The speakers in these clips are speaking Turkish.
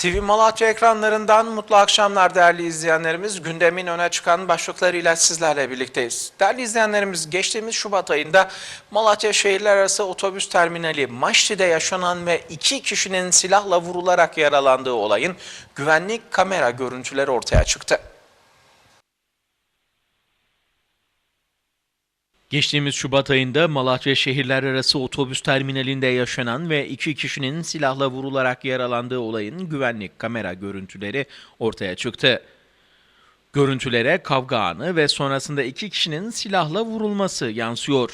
TV Malatya ekranlarından mutlu akşamlar değerli izleyenlerimiz. Gündemin öne çıkan başlıklarıyla sizlerle birlikteyiz. Değerli izleyenlerimiz geçtiğimiz Şubat ayında Malatya Şehirler Arası Otobüs Terminali Maşti'de yaşanan ve iki kişinin silahla vurularak yaralandığı olayın güvenlik kamera görüntüleri ortaya çıktı. Geçtiğimiz Şubat ayında Malatya Şehirler Arası Otobüs Terminali'nde yaşanan ve iki kişinin silahla vurularak yaralandığı olayın güvenlik kamera görüntüleri ortaya çıktı. Görüntülere kavga anı ve sonrasında iki kişinin silahla vurulması yansıyor.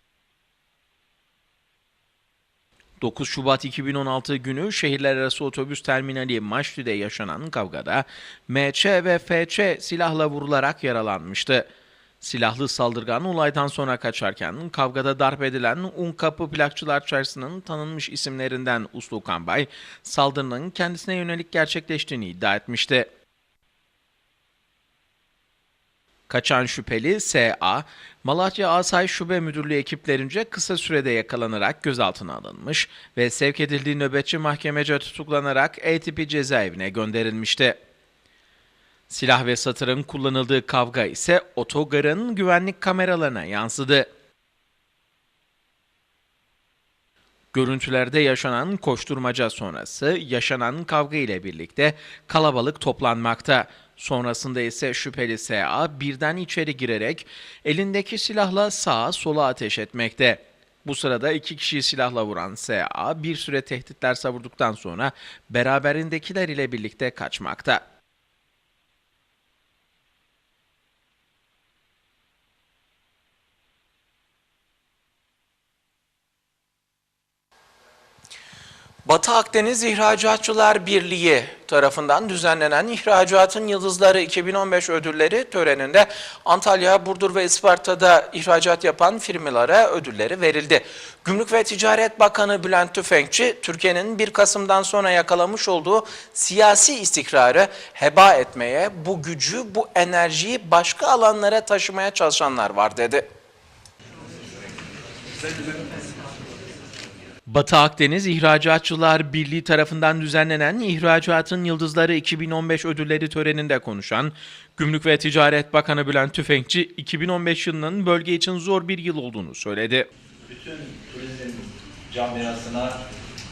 9 Şubat 2016 günü şehirler arası otobüs terminali Maşli'de yaşanan kavgada MÇ ve FC silahla vurularak yaralanmıştı. Silahlı saldırgan olaydan sonra kaçarken kavgada darp edilen Unkapı Plakçılar Çarşısı'nın tanınmış isimlerinden Uslu Kanbay, saldırının kendisine yönelik gerçekleştiğini iddia etmişti. Kaçan şüpheli S.A. Malatya Asayiş Şube Müdürlüğü ekiplerince kısa sürede yakalanarak gözaltına alınmış ve sevk edildiği nöbetçi mahkemece tutuklanarak tipi cezaevine gönderilmişti. Silah ve satırın kullanıldığı kavga ise otogarın güvenlik kameralarına yansıdı. Görüntülerde yaşanan koşturmaca sonrası yaşanan kavga ile birlikte kalabalık toplanmakta. Sonrasında ise şüpheli SA birden içeri girerek elindeki silahla sağa sola ateş etmekte. Bu sırada iki kişiyi silahla vuran SA bir süre tehditler savurduktan sonra beraberindekiler ile birlikte kaçmakta. Batı Akdeniz İhracatçılar Birliği tarafından düzenlenen İhracatın Yıldızları 2015 ödülleri töreninde Antalya, Burdur ve Isparta'da ihracat yapan firmalara ödülleri verildi. Gümrük ve Ticaret Bakanı Bülent Tüfekçi, Türkiye'nin 1 Kasım'dan sonra yakalamış olduğu siyasi istikrarı heba etmeye, bu gücü, bu enerjiyi başka alanlara taşımaya çalışanlar var dedi. Batı Akdeniz İhracatçılar Birliği tarafından düzenlenen İhracatın Yıldızları 2015 ödülleri töreninde konuşan Gümrük ve Ticaret Bakanı Bülent Tüfekçi, 2015 yılının bölge için zor bir yıl olduğunu söyledi. bütün turizm camiasına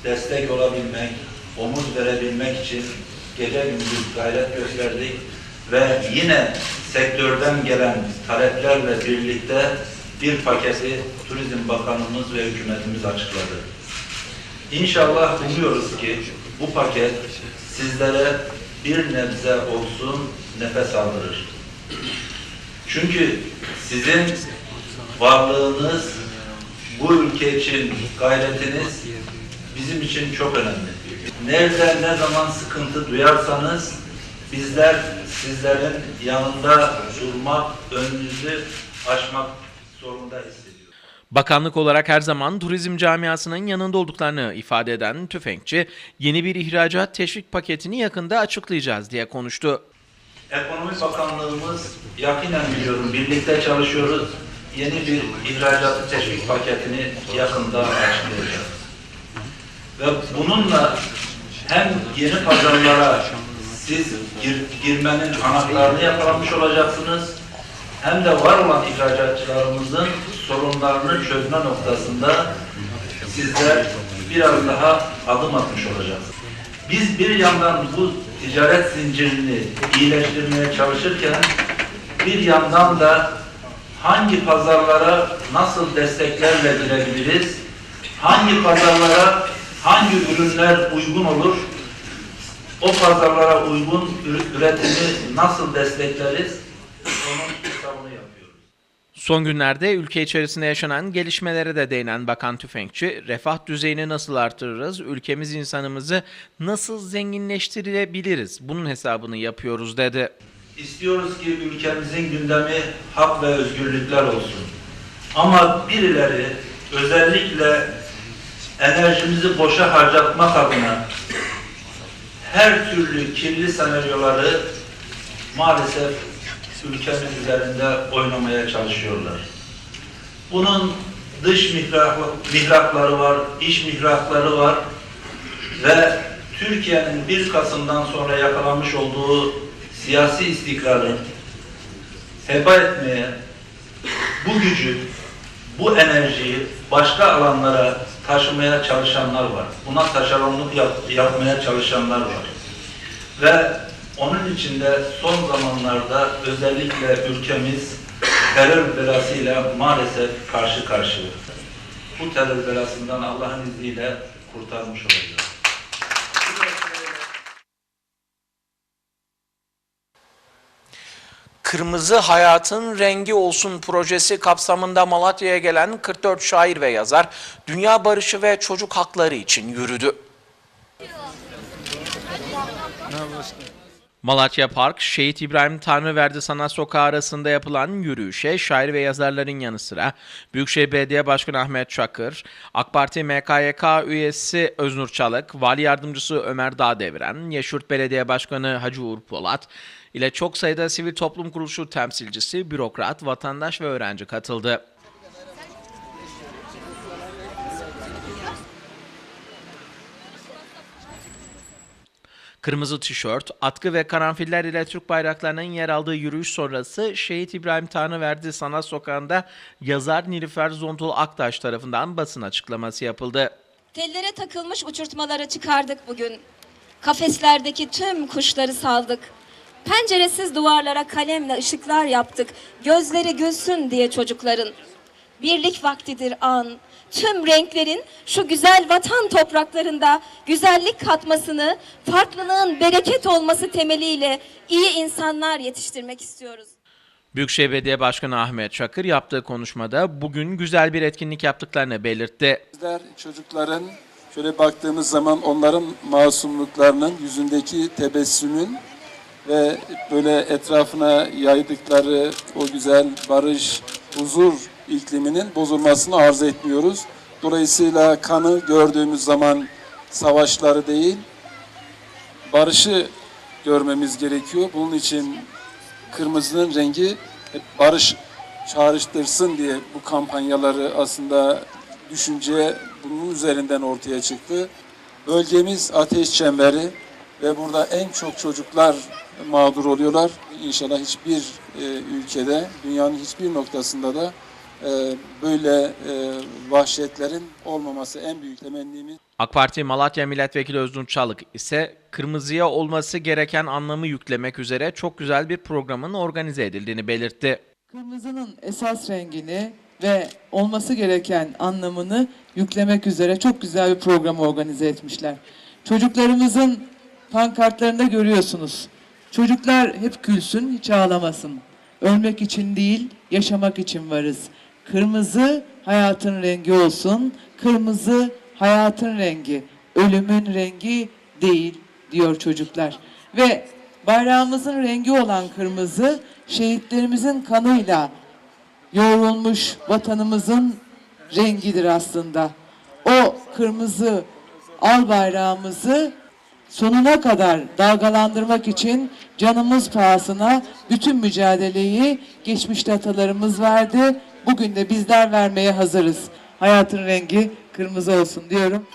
destek olabilmek, omuz verebilmek için gece gündüz gayret gösterdik ve yine sektörden gelen taleplerle birlikte bir paketi Turizm Bakanımız ve hükümetimiz açıkladı. İnşallah umuyoruz ki bu paket sizlere bir nebze olsun nefes aldırır. Çünkü sizin varlığınız, bu ülke için gayretiniz bizim için çok önemli. Nerede ne zaman sıkıntı duyarsanız bizler sizlerin yanında durmak, önünüzü açmak zorunda hissediyoruz. Bakanlık olarak her zaman turizm camiasının yanında olduklarını ifade eden Tüfekçi, yeni bir ihracat teşvik paketini yakında açıklayacağız diye konuştu. Ekonomi Bakanlığımız yakinen biliyorum birlikte çalışıyoruz. Yeni bir ihracat teşvik paketini yakında açıklayacağız. Ve bununla hem yeni pazarlara siz gir- girmenin anahtarını yakalamış olacaksınız hem de var olan ihracatçılarımızın sorunlarını çözme noktasında sizler biraz daha adım atmış olacaksınız. Biz bir yandan bu ticaret zincirini iyileştirmeye çalışırken bir yandan da hangi pazarlara nasıl desteklerle girebiliriz, hangi pazarlara hangi ürünler uygun olur, o pazarlara uygun ür- üretimi nasıl destekleriz, yapıyoruz. Son günlerde ülke içerisinde yaşanan gelişmelere de değinen Bakan Tüfekçi, refah düzeyini nasıl artırırız, ülkemiz insanımızı nasıl zenginleştirebiliriz bunun hesabını yapıyoruz dedi. İstiyoruz ki ülkemizin gündemi hak ve özgürlükler olsun. Ama birileri özellikle enerjimizi boşa harcatmak adına her türlü kirli senaryoları maalesef ülkemiz üzerinde oynamaya çalışıyorlar. Bunun dış mihrak, mihrakları var, iç mihrakları var ve Türkiye'nin 1 Kasım'dan sonra yakalanmış olduğu siyasi istikrarın heba etmeye, bu gücü, bu enerjiyi başka alanlara taşımaya çalışanlar var. Buna taşeronluk yap- yapmaya çalışanlar var. Ve onun içinde son zamanlarda özellikle ülkemiz terör belasıyla maalesef karşı karşıya. Bu terör belasından Allah'ın izniyle kurtarmış olacağız. Kırmızı Hayatın Rengi Olsun projesi kapsamında Malatya'ya gelen 44 şair ve yazar dünya barışı ve çocuk hakları için yürüdü. Malatya Park, Şehit İbrahim Tanrıverdi Sanat Sokağı arasında yapılan yürüyüşe şair ve yazarların yanı sıra Büyükşehir Belediye Başkanı Ahmet Çakır, AK Parti MKYK üyesi Öznur Çalık, Vali Yardımcısı Ömer Dağdeviren, Yeşurt Belediye Başkanı Hacı Uğur Polat ile çok sayıda sivil toplum kuruluşu temsilcisi, bürokrat, vatandaş ve öğrenci katıldı. Kırmızı tişört, atkı ve karanfiller ile Türk bayraklarının yer aldığı yürüyüş sonrası Şehit İbrahim Tanrıverdi Sanat Sokağı'nda yazar Nilüfer Zontul Aktaş tarafından basın açıklaması yapıldı. Tellere takılmış uçurtmaları çıkardık bugün. Kafeslerdeki tüm kuşları saldık. Penceresiz duvarlara kalemle ışıklar yaptık. Gözleri gülsün diye çocukların. Birlik vaktidir an. Tüm renklerin şu güzel vatan topraklarında güzellik katmasını, farklılığın bereket olması temeliyle iyi insanlar yetiştirmek istiyoruz. Büyükşehir Belediye Başkanı Ahmet Çakır yaptığı konuşmada bugün güzel bir etkinlik yaptıklarını belirtti. Bizler çocukların şöyle baktığımız zaman onların masumluklarının yüzündeki tebessümün ve böyle etrafına yaydıkları o güzel barış, huzur ikliminin bozulmasını arzu etmiyoruz. Dolayısıyla kanı gördüğümüz zaman savaşları değil, barışı görmemiz gerekiyor. Bunun için kırmızının rengi barış çağrıştırsın diye bu kampanyaları aslında düşünce bunun üzerinden ortaya çıktı. Bölgemiz ateş çemberi ve burada en çok çocuklar mağdur oluyorlar. İnşallah hiçbir e, ülkede, dünyanın hiçbir noktasında da böyle e, vahşetlerin olmaması en büyük temennimiz. AK Parti Malatya Milletvekili Öznur Çalık ise kırmızıya olması gereken anlamı yüklemek üzere çok güzel bir programın organize edildiğini belirtti. Kırmızının esas rengini ve olması gereken anlamını yüklemek üzere çok güzel bir program organize etmişler. Çocuklarımızın pankartlarında görüyorsunuz. Çocuklar hep gülsün, hiç ağlamasın. Ölmek için değil, yaşamak için varız. Kırmızı hayatın rengi olsun. Kırmızı hayatın rengi, ölümün rengi değil diyor çocuklar. Ve bayrağımızın rengi olan kırmızı şehitlerimizin kanıyla yoğrulmuş vatanımızın rengidir aslında. O kırmızı al bayrağımızı sonuna kadar dalgalandırmak için canımız pahasına bütün mücadeleyi geçmişte atalarımız verdi. Bugün de bizler vermeye hazırız. Hayatın rengi kırmızı olsun diyorum.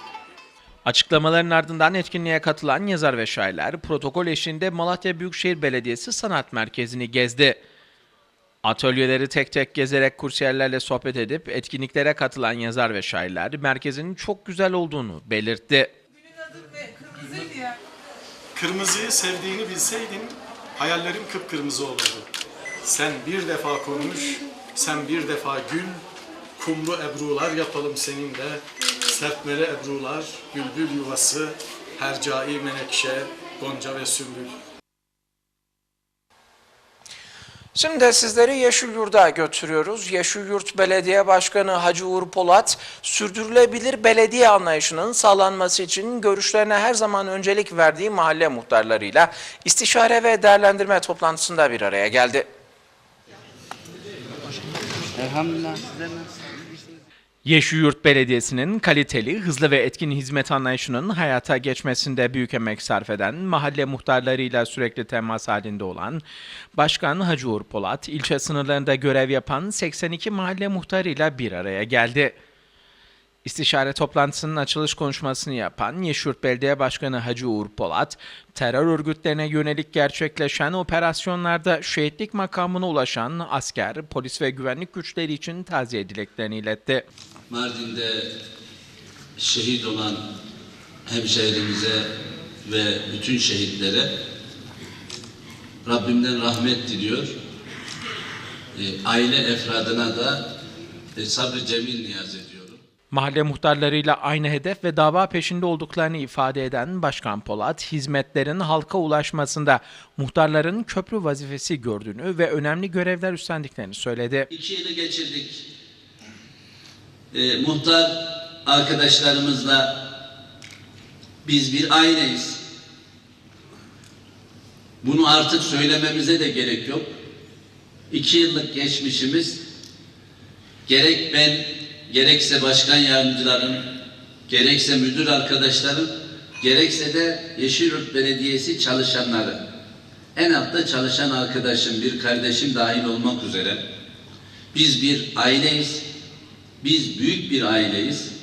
Açıklamaların ardından etkinliğe katılan yazar ve şairler protokol eşliğinde Malatya Büyükşehir Belediyesi Sanat Merkezi'ni gezdi. Atölyeleri tek tek gezerek kursiyerlerle sohbet edip etkinliklere katılan yazar ve şairler merkezin çok güzel olduğunu belirtti. Kırmızıyı sevdiğini bilseydin hayallerim kıpkırmızı olurdu. Sen bir defa konuş, sen bir defa gül, kumlu ebrular yapalım seninle, serpmeli ebrular, bülbül yuvası, hercai menekşe, gonca ve sümbül. Şimdi de sizleri Yeşilyurt'a götürüyoruz. Yeşilyurt Belediye Başkanı Hacı Uğur Polat, sürdürülebilir belediye anlayışının sağlanması için görüşlerine her zaman öncelik verdiği mahalle muhtarlarıyla istişare ve değerlendirme toplantısında bir araya geldi. Elhamdülillah? Yeşilyurt Belediyesi'nin kaliteli, hızlı ve etkin hizmet anlayışının hayata geçmesinde büyük emek sarf eden, mahalle muhtarlarıyla sürekli temas halinde olan, Başkan Hacı Uğur Polat, ilçe sınırlarında görev yapan 82 mahalle muhtarıyla bir araya geldi. İstişare toplantısının açılış konuşmasını yapan Yeşurt Belediye Başkanı Hacı Uğur Polat, terör örgütlerine yönelik gerçekleşen operasyonlarda şehitlik makamına ulaşan asker, polis ve güvenlik güçleri için taziye dileklerini iletti. Mardin'de şehit olan hemşehrimize ve bütün şehitlere Rabbimden rahmet diliyor. E, aile efradına da e, sabrı cemil niyaz ediyorum. Mahalle muhtarlarıyla aynı hedef ve dava peşinde olduklarını ifade eden Başkan Polat, hizmetlerin halka ulaşmasında muhtarların köprü vazifesi gördüğünü ve önemli görevler üstlendiklerini söyledi. İki yılı geçirdik. E, muhtar arkadaşlarımızla biz bir aileyiz. Bunu artık söylememize de gerek yok. İki yıllık geçmişimiz gerek ben, gerekse başkan yardımcılarım, gerekse müdür arkadaşlarım, gerekse de Yeşilyurt Belediyesi çalışanları, en altta çalışan arkadaşım, bir kardeşim dahil olmak üzere biz bir aileyiz, biz büyük bir aileyiz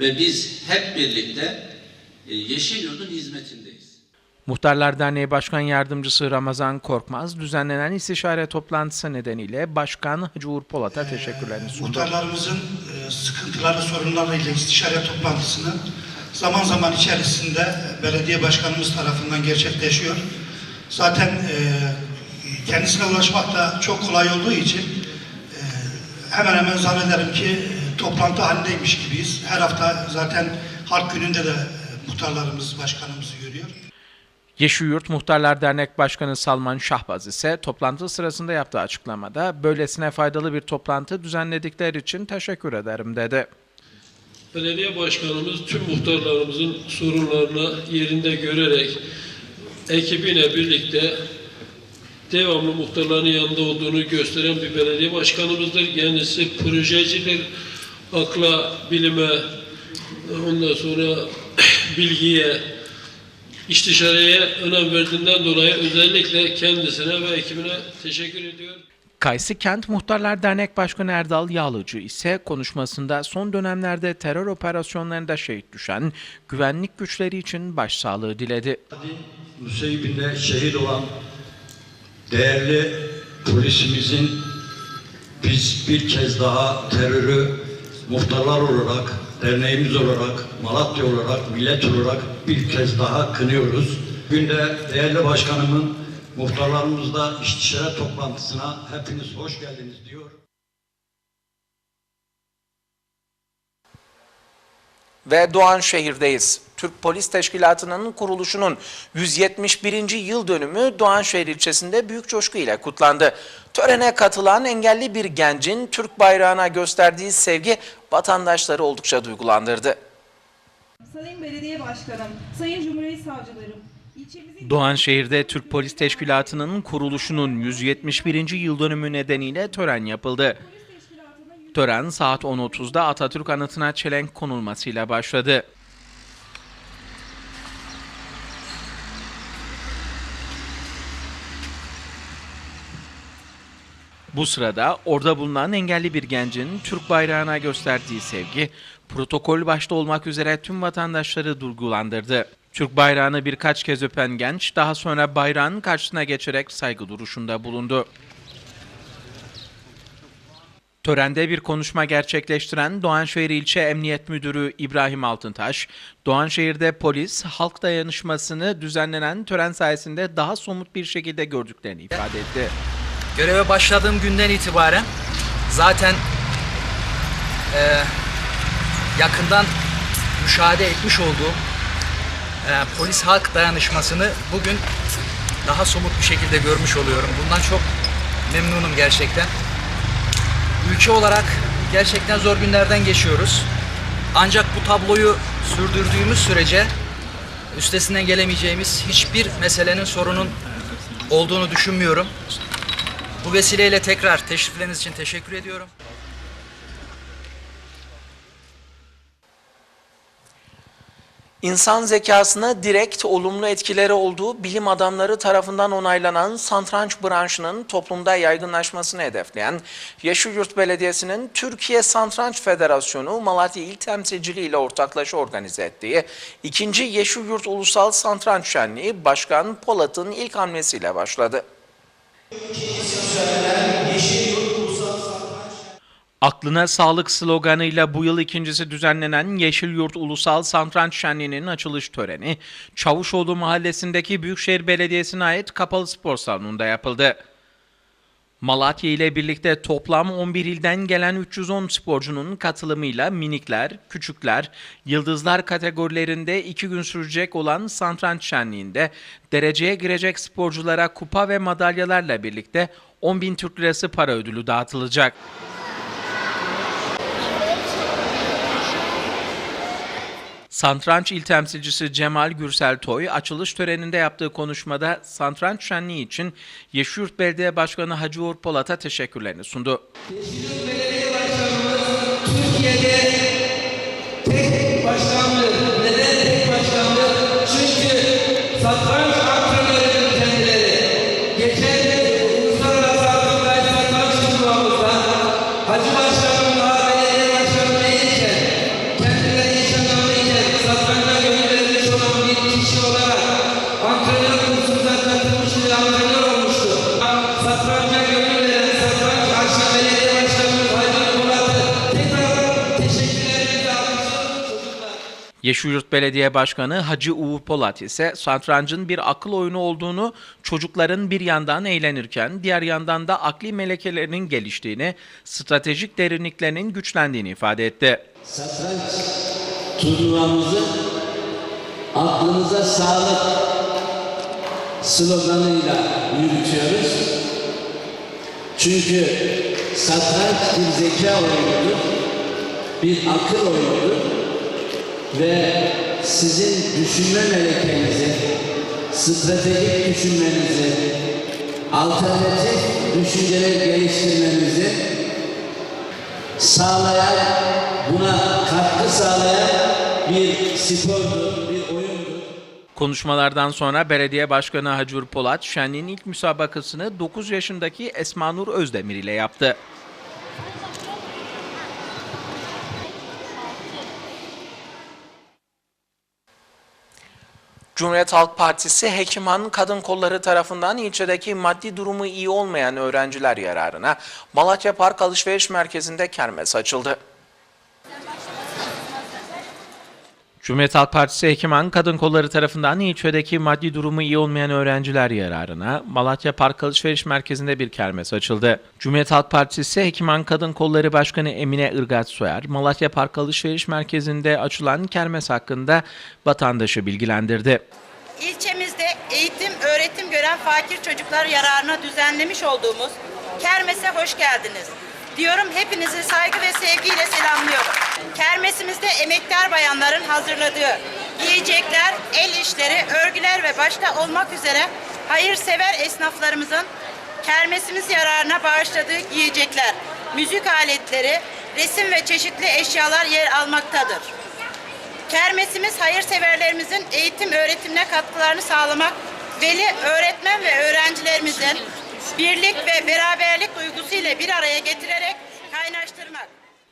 ve biz hep birlikte e, Yeşilyurt'un hizmetindeyiz. Muhtarlar Derneği Başkan Yardımcısı Ramazan Korkmaz düzenlenen istişare toplantısı nedeniyle Başkan Hacı Uğur Polat'a teşekkürlerini sundu. Muhtarlarımızın e, sıkıntıları, sorunlarıyla istişare toplantısını zaman zaman içerisinde e, belediye başkanımız tarafından gerçekleşiyor. Zaten e, kendisine ulaşmak da çok kolay olduğu için e, hemen hemen zannederim ki e, toplantı halindeymiş gibiyiz. Her hafta zaten halk gününde de e, muhtarlarımız başkanımızı görüyor. Yeşilyurt Muhtarlar Dernek Başkanı Salman Şahbaz ise toplantı sırasında yaptığı açıklamada böylesine faydalı bir toplantı düzenledikleri için teşekkür ederim dedi. Belediye başkanımız tüm muhtarlarımızın sorunlarını yerinde görerek ekibiyle birlikte devamlı muhtarların yanında olduğunu gösteren bir belediye başkanımızdır. Kendisi projecidir. Akla, bilime, ondan sonra bilgiye, istişareye önem verdiğinden dolayı özellikle kendisine ve ekibine teşekkür ediyorum. Kaysı Kent Muhtarlar Dernek Başkanı Erdal Yağlıcı ise konuşmasında son dönemlerde terör operasyonlarında şehit düşen güvenlik güçleri için başsağlığı diledi. Nusaybin'de şehit olan değerli polisimizin biz bir kez daha terörü muhtarlar olarak, derneğimiz olarak, Malatya olarak, millet olarak bir kez daha kınıyoruz. Bugün de değerli başkanımın muhtarlarımızla istişare toplantısına hepiniz hoş geldiniz diyor. Ve Doğanşehir'deyiz. Türk Polis Teşkilatı'nın kuruluşunun 171. yıl dönümü Doğanşehir ilçesinde büyük coşku ile kutlandı. Törene katılan engelli bir gencin Türk bayrağına gösterdiği sevgi vatandaşları oldukça duygulandırdı. Sayın Belediye Başkanım, Sayın Cumhuriyet Savcılarım. Doğanşehir'de Türk Polis Teşkilatı'nın kuruluşunun 171. yıl dönümü nedeniyle tören yapıldı. Tören saat 10.30'da Atatürk anıtına çelenk konulmasıyla başladı. Bu sırada orada bulunan engelli bir gencin Türk bayrağına gösterdiği sevgi, protokol başta olmak üzere tüm vatandaşları duygulandırdı. Türk bayrağını birkaç kez öpen genç daha sonra bayrağın karşısına geçerek saygı duruşunda bulundu. Törende bir konuşma gerçekleştiren Doğanşehir İlçe Emniyet Müdürü İbrahim Altıntaş, Doğanşehir'de polis halk dayanışmasını düzenlenen tören sayesinde daha somut bir şekilde gördüklerini ifade etti. Göreve başladığım günden itibaren zaten eee, yakından müşahede etmiş olduğum eee, polis halk dayanışmasını bugün daha somut bir şekilde görmüş oluyorum. Bundan çok memnunum gerçekten. Ülke olarak gerçekten zor günlerden geçiyoruz. Ancak bu tabloyu sürdürdüğümüz sürece üstesinden gelemeyeceğimiz hiçbir meselenin sorunun olduğunu düşünmüyorum. Bu vesileyle tekrar teşrifleriniz için teşekkür ediyorum. İnsan zekasına direkt olumlu etkileri olduğu bilim adamları tarafından onaylanan satranç branşının toplumda yaygınlaşmasını hedefleyen Yeşilyurt Belediyesi'nin Türkiye Satranç Federasyonu Malatya İl Temsilciliği ile ortaklaşa organize ettiği 2. Yeşilyurt Ulusal Satranç Şenliği Başkan Polat'ın ilk hamlesiyle başladı. Aklına sağlık sloganıyla bu yıl ikincisi düzenlenen Yeşil Yurt Ulusal Satranç Şenliği'nin açılış töreni Çavuşoğlu Mahallesi'ndeki Büyükşehir Belediyesi'ne ait kapalı spor salonunda yapıldı. Malatya ile birlikte toplam 11 ilden gelen 310 sporcunun katılımıyla minikler, küçükler, yıldızlar kategorilerinde 2 gün sürecek olan satranç şenliğinde dereceye girecek sporculara kupa ve madalyalarla birlikte 10 bin Türk Lirası para ödülü dağıtılacak. Santranç İl Temsilcisi Cemal Gürsel Toy, açılış töreninde yaptığı konuşmada Santranç Şenliği için Yeşilyurt Belediye Başkanı Hacı Uğur Polat'a teşekkürlerini sundu. Türkiye'de tek başkanlığı. Yeşilyurt Belediye Başkanı Hacı Uğur Polat ise satrancın bir akıl oyunu olduğunu, çocukların bir yandan eğlenirken diğer yandan da akli melekelerinin geliştiğini, stratejik derinliklerinin güçlendiğini ifade etti. Satranç turnuvamızı aklınıza sağlık sloganıyla yürütüyoruz. Çünkü satranç bir zeka oyunudur, bir akıl oyunudur ve sizin düşünme melekenizi, stratejik düşünmenizi, alternatif düşünceler geliştirmenizi sağlayan, buna katkı sağlayan bir spordur, bir oyundur. Konuşmalardan sonra Belediye Başkanı Hacı Uğur Polat, şenliğin ilk müsabakasını 9 yaşındaki Esmanur Özdemir ile yaptı. Cumhuriyet Halk Partisi Hekimhan Kadın Kolları tarafından ilçedeki maddi durumu iyi olmayan öğrenciler yararına Malatya Park Alışveriş Merkezi'nde kermes açıldı. Cumhuriyet Halk Partisi Hekimhan Kadın Kolları tarafından ilçedeki maddi durumu iyi olmayan öğrenciler yararına Malatya Park Alışveriş Merkezi'nde bir kermes açıldı. Cumhuriyet Halk Partisi Hekimhan Kadın Kolları Başkanı Emine Irgat Soyer, Malatya Park Alışveriş Merkezi'nde açılan kermes hakkında vatandaşı bilgilendirdi. İlçemizde eğitim, öğretim gören fakir çocuklar yararına düzenlemiş olduğumuz Kermes'e hoş geldiniz. Diyorum hepinizi saygı ve sevgiyle selamlıyorum. Kermesimizde emektar bayanların hazırladığı giyecekler, el işleri, örgüler ve başta olmak üzere hayırsever esnaflarımızın kermesimiz yararına bağışladığı giyecekler, müzik aletleri, resim ve çeşitli eşyalar yer almaktadır. Kermesimiz hayırseverlerimizin eğitim öğretimine katkılarını sağlamak, veli, öğretmen ve öğrencilerimizin birlik ve beraberlik duygusuyla bir araya getirerek kaynaştırmak.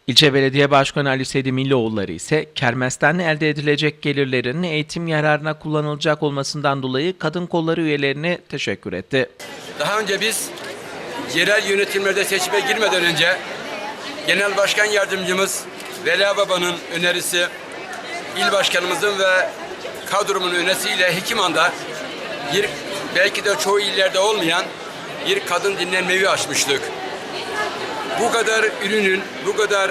İlçe Belediye Başkanı Ali Sedi Millioğulları ise kermesten elde edilecek gelirlerin eğitim yararına kullanılacak olmasından dolayı kadın kolları üyelerine teşekkür etti. Daha önce biz yerel yönetimlerde seçime girmeden önce Genel Başkan Yardımcımız Veli Baba'nın önerisi, il başkanımızın ve kadromun önerisiyle Hekiman'da belki de çoğu illerde olmayan bir kadın dinlenmeyi açmıştık. Bu kadar ürünün, bu kadar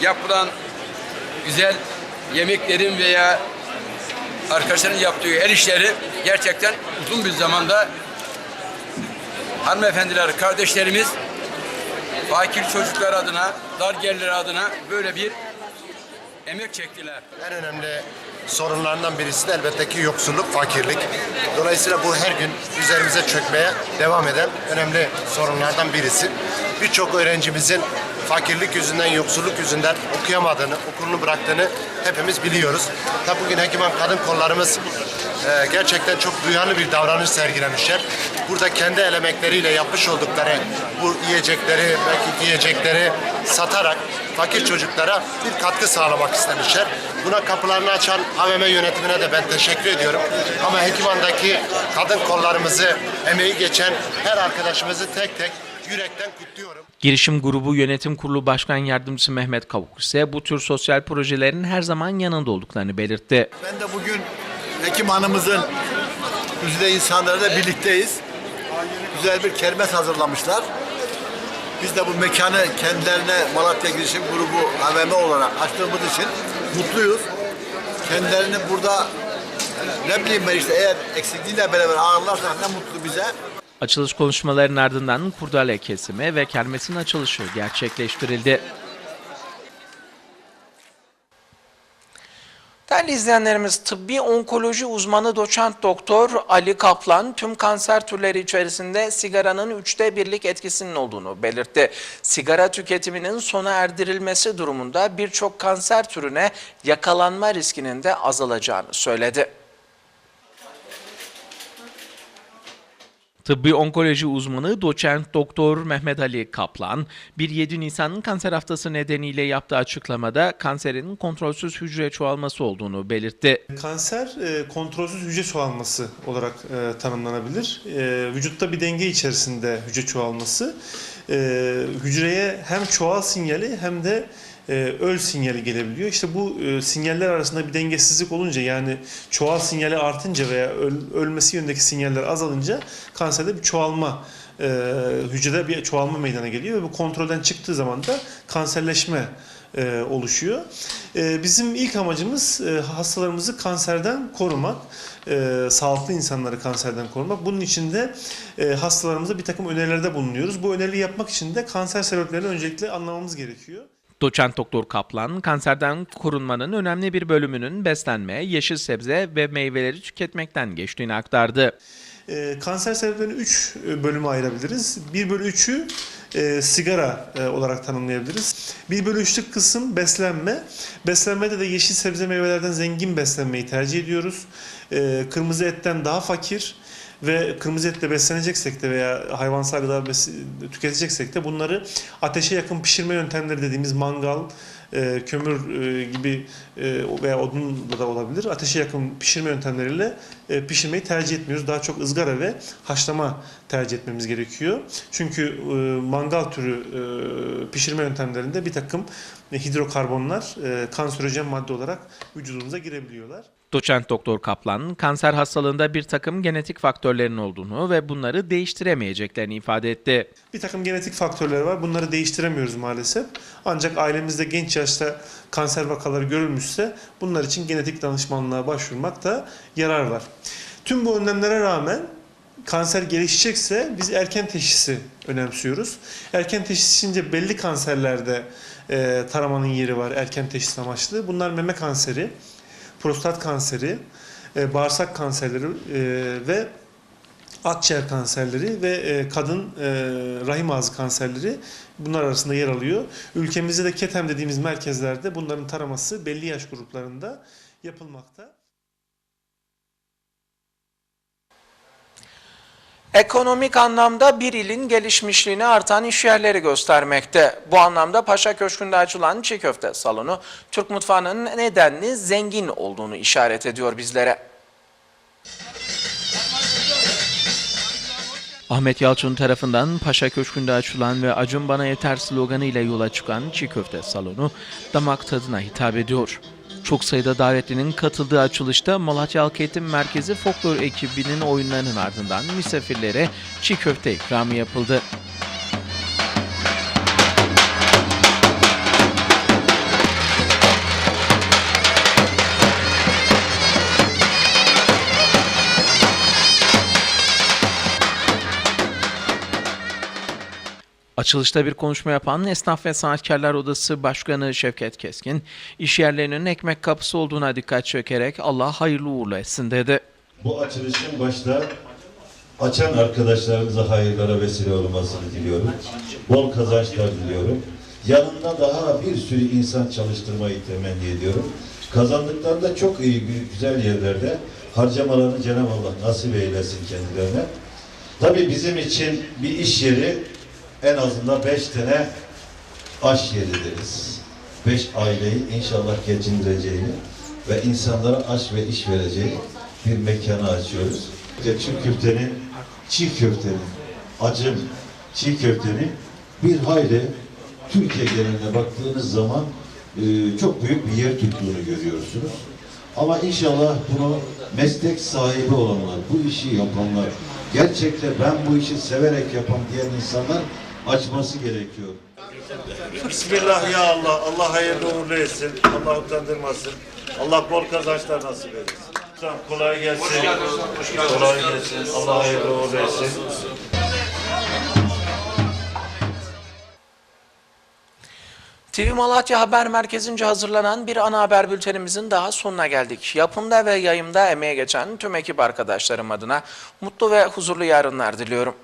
yapılan güzel yemeklerin veya arkadaşların yaptığı el işleri gerçekten uzun bir zamanda hanımefendiler, kardeşlerimiz fakir çocuklar adına, dar gelirler adına böyle bir emek çektiler. En önemli sorunlarından birisi de elbette ki yoksulluk, fakirlik. Dolayısıyla bu her gün üzerimize çökmeye devam eden önemli sorunlardan birisi. Birçok öğrencimizin fakirlik yüzünden, yoksulluk yüzünden okuyamadığını, okulunu bıraktığını hepimiz biliyoruz. Tabi bugün Hekiman kadın kollarımız e, gerçekten çok duyarlı bir davranış sergilemişler. Burada kendi el emekleriyle yapmış oldukları bu yiyecekleri, belki giyecekleri satarak fakir çocuklara bir katkı sağlamak istemişler. Buna kapılarını açan AVM yönetimine de ben teşekkür ediyorum. Ama Hekiman'daki kadın kollarımızı, emeği geçen her arkadaşımızı tek tek yürekten kutluyorum. Girişim Grubu Yönetim Kurulu Başkan Yardımcısı Mehmet Kavuk ise bu tür sosyal projelerin her zaman yanında olduklarını belirtti. Ben de bugün Hekim Hanım'ızın güzide insanlarıyla birlikteyiz. Güzel bir kermes hazırlamışlar. Biz de bu mekanı kendilerine Malatya Girişim Grubu AVM olarak açtığımız için mutluyuz. Kendilerini burada ne bileyim ben işte eğer eksikliğiyle beraber ağırlarsak ne mutlu bize. Açılış konuşmalarının ardından kurdale kesimi ve kermesin açılışı gerçekleştirildi. Değerli izleyenlerimiz tıbbi onkoloji uzmanı doçent doktor Ali Kaplan tüm kanser türleri içerisinde sigaranın üçte birlik etkisinin olduğunu belirtti. Sigara tüketiminin sona erdirilmesi durumunda birçok kanser türüne yakalanma riskinin de azalacağını söyledi. Tıbbi onkoloji uzmanı doçent doktor Mehmet Ali Kaplan, 1-7 Nisan'ın kanser haftası nedeniyle yaptığı açıklamada kanserin kontrolsüz hücre çoğalması olduğunu belirtti. Kanser e, kontrolsüz hücre çoğalması olarak e, tanımlanabilir. E, vücutta bir denge içerisinde hücre çoğalması. Hücreye hem çoğal sinyali hem de e, öl sinyali gelebiliyor. İşte bu e, sinyaller arasında bir dengesizlik olunca yani çoğal sinyali artınca veya öl- ölmesi yönündeki sinyaller azalınca kanserde bir çoğalma e, hücrede bir çoğalma meydana geliyor ve bu kontrolden çıktığı zaman da kanserleşme e, oluşuyor. E, bizim ilk amacımız e, hastalarımızı kanserden korumak, e, sağlıklı insanları kanserden korumak. Bunun için de e, hastalarımıza bir takım önerilerde bulunuyoruz. Bu öneriyi yapmak için de kanser sebeplerini öncelikle anlamamız gerekiyor. Doçent Doktor Kaplan, kanserden korunmanın önemli bir bölümünün beslenme, yeşil sebze ve meyveleri tüketmekten geçtiğini aktardı. E, kanser sebeplerini 3 bölüme ayırabiliriz. 1 bölü 3'ü e, sigara e, olarak tanımlayabiliriz. 1 bölü 3'lük kısım beslenme. Beslenmede de yeşil sebze meyvelerden zengin beslenmeyi tercih ediyoruz. E, kırmızı etten daha fakir ve kırmızı etle besleneceksek de veya hayvansal gıda tüketeceksek de bunları ateşe yakın pişirme yöntemleri dediğimiz mangal, e, kömür e, gibi e, veya odunla da olabilir. Ateşe yakın pişirme yöntemleriyle e, pişirmeyi tercih etmiyoruz. Daha çok ızgara ve haşlama tercih etmemiz gerekiyor. Çünkü e, mangal türü e, pişirme yöntemlerinde bir takım hidrokarbonlar e, kanserojen madde olarak vücudumuza girebiliyorlar. Doçent Doktor Kaplan, kanser hastalığında bir takım genetik faktörlerin olduğunu ve bunları değiştiremeyeceklerini ifade etti. Bir takım genetik faktörler var. Bunları değiştiremiyoruz maalesef. Ancak ailemizde genç yaşta kanser vakaları görülmüşse bunlar için genetik danışmanlığa başvurmakta yarar var. Tüm bu önlemlere rağmen kanser gelişecekse biz erken teşhisi önemsiyoruz. Erken teşhis içince belli kanserlerde e, taramanın yeri var erken teşhis amaçlı. Bunlar meme kanseri, prostat kanseri, e, bağırsak kanserleri e, ve akciğer kanserleri ve e, kadın e, rahim ağzı kanserleri bunlar arasında yer alıyor. Ülkemizde de KETEM dediğimiz merkezlerde bunların taraması belli yaş gruplarında yapılmakta. Ekonomik anlamda bir ilin gelişmişliğini artan iş yerleri göstermekte. Bu anlamda Paşa Köşkü'nde açılan çiğ köfte salonu, Türk mutfağının nedenli zengin olduğunu işaret ediyor bizlere. Ahmet Yalçın tarafından Paşa Köşkü'nde açılan ve Acun Bana Yeter sloganıyla yola çıkan çiğ köfte salonu damak tadına hitap ediyor. Çok sayıda davetlinin katıldığı açılışta Malatya Halk Eğitim Merkezi folklor ekibinin oyunlarının ardından misafirlere çiğ köfte ikramı yapıldı. Açılışta bir konuşma yapan Esnaf ve Sanatkarlar Odası Başkanı Şevket Keskin, iş yerlerinin ekmek kapısı olduğuna dikkat çekerek Allah hayırlı uğurlu etsin dedi. Bu açılışın başta açan arkadaşlarımıza hayırlara vesile olmasını diliyorum. Bol kazançlar diliyorum. yanında daha bir sürü insan çalıştırmayı temenni ediyorum. Kazandıklarında çok iyi, güzel yerlerde harcamalarını Cenab-ı Allah nasip eylesin kendilerine. Tabii bizim için bir iş yeri en azından beş tane aş yeri deriz. Beş aileyi inşallah geçindireceğini ve insanlara aş ve iş vereceği bir mekanı açıyoruz. Çiğ köftenin, çiğ köftenin, acım çiğ köftenin bir hayli Türkiye geneline baktığınız zaman e, çok büyük bir yer tuttuğunu görüyorsunuz. Ama inşallah bunu meslek sahibi olanlar, bu işi yapanlar, gerçekten ben bu işi severek yapan diyen insanlar açması gerekiyor. Bismillah ya Allah. Allah hayırlı uğurlu etsin. Allah utandırmasın. Allah bol kazançlar nasip etsin. Tamam, kolay gelsin. Hoş geldiniz. Hoş geldiniz. Kolay gelsin. Allah hayırlı uğurlu etsin. TV Malatya Haber Merkezi'nce hazırlanan bir ana haber bültenimizin daha sonuna geldik. Yapımda ve yayımda emeğe geçen tüm ekip arkadaşlarım adına mutlu ve huzurlu yarınlar diliyorum.